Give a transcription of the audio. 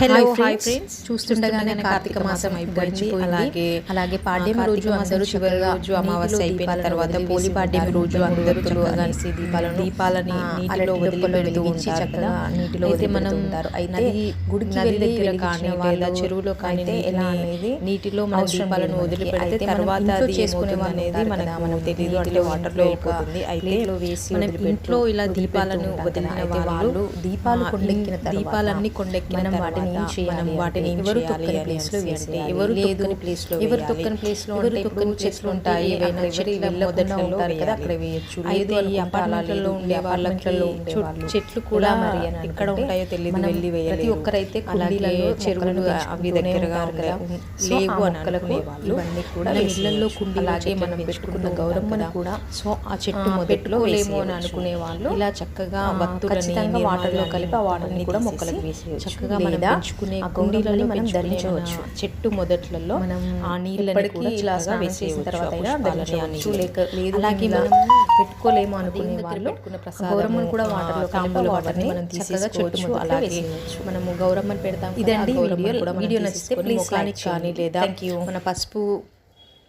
Hello hi friends చూస్తుండగానే కార్తీక మాసం అయిపోయింది అలాగే అలాగే పాడ్యం రోజు అందరూ చివరి రోజు అమావాస్య అయిపోయిన తర్వాత పోలి పాడ్యం. రోజు అందరూ కలిసి దీపాలను దీపాలని నీటిలో వెలిగించి ఉంటారు చక్కగా. నీటిలో అయితే మనం. అయితే నది గుడికి నది దగ్గర కానీ వాళ్ళు చెరువులో కానీ ఎలా అనేది నీటిలో మన దీపాలను. వదిలిపెడితే మనం తర్వాత అది చేసుకునే అనేది మనకు కదా, మనం తెలియదు అంటే వాటర్లో ఒక వెళ్ళిపోతుంది అయితే వేసి మనం ఇంట్లో ఇలా దీపాలను వదిలిన వాళ్ళు దీపాలు కొండెక్కిన దీపాలన్నీ కొండెక్కిన మనం వాటిని మనం వాటిని ఎవరు తొక్కని ప్లేస్లో అంటే వేసేయాలి. ఎవరు లేదు తొక్కని ప్లేస్లో ఎవరు వేయాలి. తొక్కని ప్లేస్లో ఎవరు తొక్కని చెట్లు ఉంటాయి ఏవైనా చెట్లు ఉంటారు కదా అక్కడ వేయాలి. వేయచ్చు లేదు ఈ అపార్ట్మెంట్లలో. ఉండే అపార్ట్మెంట్లలో ఉండే చెట్లు కూడా మరి ఎక్కడ ఉంటాయో తెలియదు మనం వెళ్ళి ప్రతి వేయలేరు. ఒక్కరైతే అలాగే కుండీలలో చెరువులు అవి దగ్గరగా కదా. లేవు అని మొక్కలకు అనుకునే వాళ్ళు ఇవన్నీ కూడా. ఇళ్ళల్లో కుండీలు అలాగే మనం పెట్టుకున్న కదా. కూడా సో ఆ చెట్టు మొదట్లో పెట్టుకోలేము అని. అనుకునే వాళ్ళు ఇలా చక్కగా వత్తులని వాటర్లో నిర్మాల్యాన్ని కలిపి ఆ వాటర్ని అన్నీ కూడా మొక్కలకు వేసేయచ్చు చక్కగా లేదా కుండీలలో గౌరమ్మని మనం ధరించవచ్చు చెట్టు మొదట్లలో మనం ఆ నీళ్ళని కూడా ఇలా వేసేయవచ్చు. తర్వాత ధరించవచ్చు. లేక లేదు అలాగే మనం పెట్టుకోలేము అనుకునే వాళ్ళు గౌరమ్మను కూడా వాటర్లో ఆ వాటర్ని మనం తీసేసుకోవచ్చు. అలాగే. మనము గౌరమ్మని పెడతాం ఇదండి వీడియో నచ్చితే ప్లీజ్ లైక్ కానీ. లేదా. మన పసుపు